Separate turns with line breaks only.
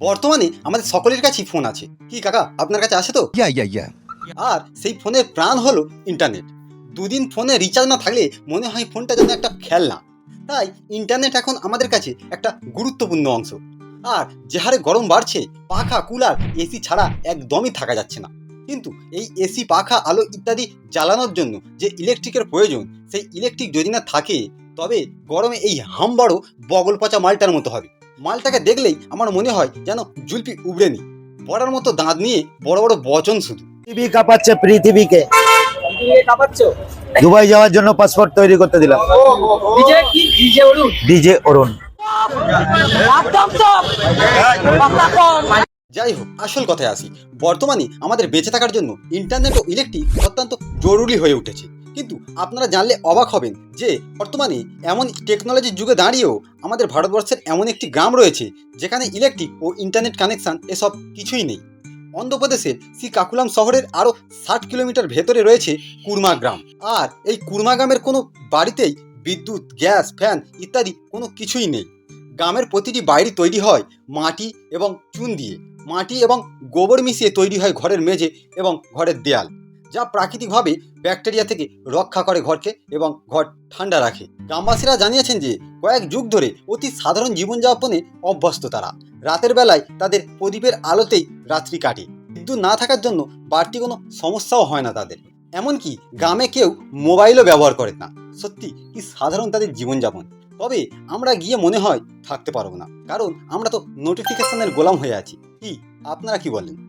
বর্তমানে আমাদের সকলের কাছেই ফোন আছে। কি কাকা আপনার কাছে আছে তো?
Yeah, yeah, yeah.
আর সেই ফোনের প্রাণ হলো ইন্টারনেট। দুদিন ফোনে রিচার্জ না থাকলে মনে হয় ফোনটা যেন একটা খেলনা। তাই ইন্টারনেট এখন আমাদের কাছে একটা গুরুত্বপূর্ণ অংশ। আর যে হারে গরম বাড়ছে পাখা কুলার এসি ছাড়া একদমই থাকা যাচ্ছে না। কিন্তু এই এসি পাখা আলো ইত্যাদি জ্বালানোর জন্য যে ইলেকট্রিকের প্রয়োজন সেই ইলেকট্রিক যদি না থাকে তবে গরমে এই হামবাড়ো বগল পচা মালটার মতো হবে। মালটাকে দেখলেই আমার মনে হয় যেন জুলপি উবড়ে নি। পড়ার মতো দাঁত নিয়ে বড় বড় বচন শুধু।
পৃথিবী কাঁপাচ্ছে পৃথিবীকে। দুবাই যাওয়ার জন্য পাসপোর্ট তৈরি করতে দিলাম।
ডিজে
অরুণ?
যাই হোক আসল কথায় আসি। বর্তমানে আমাদের বেঁচে থাকার জন্য ইন্টারনেট ও ইলেকট্রিক অত্যন্ত জরুরি হয়ে উঠেছে। কিন্তু আপনারা জানলে অবাক হবেন যে বর্তমানে এমন টেকনোলজির যুগে দাঁড়িয়েও আমাদের ভারতবর্ষের এমন একটি গ্রাম রয়েছে যেখানে ইলেকট্রিক ও ইন্টারনেট কানেকশান এসব কিছুই নেই। অন্ধ্রপ্রদেশের শ্রী কাকুলাম শহরের আরও ষাট কিলোমিটার ভেতরে রয়েছে কুরমা গ্রাম। আর এই কুরমা গ্রামের কোনো বাড়িতেই বিদ্যুৎ, গ্যাস, ফ্যান ইত্যাদি কোনো কিছুই নেই। গ্রামের প্রতিটি বাড়ি তৈরি হয় মাটি এবং চুন দিয়ে। মাটি এবং গোবর মিশিয়ে তৈরি হয় ঘরের মেঝে এবং ঘরের দেয়াল। যা প্রাকৃতিকভাবে ব্যাকটেরিয়া থেকে রক্ষা করে ঘরকে এবং ঘর ঠান্ডা রাখে। গ্রামবাসীরা জানিয়েছেন যে, কয়েক যুগ ধরে অতি সাধারণ জীবনযাপনে অভ্যস্ত তারা। রাতের বেলায় তাদের প্রদীপের আলোতেই রাত্রি কাটে। বিদ্যুৎ না থাকার জন্য বাড়তি কোনো সমস্যাও হয় না তাদের। এমনকি গ্রামে কেউ মোবাইলও ব্যবহার করে না। সত্যি, কি সাধারণ তাদের জীবনযাপন। তবে আমরা গিয়ে মনে হয় থাকতে পারব না। কারণ আমরা তো নোটিফিকেশনের গোলাম হয়ে আছি। কি, আপনারা কি বলেন?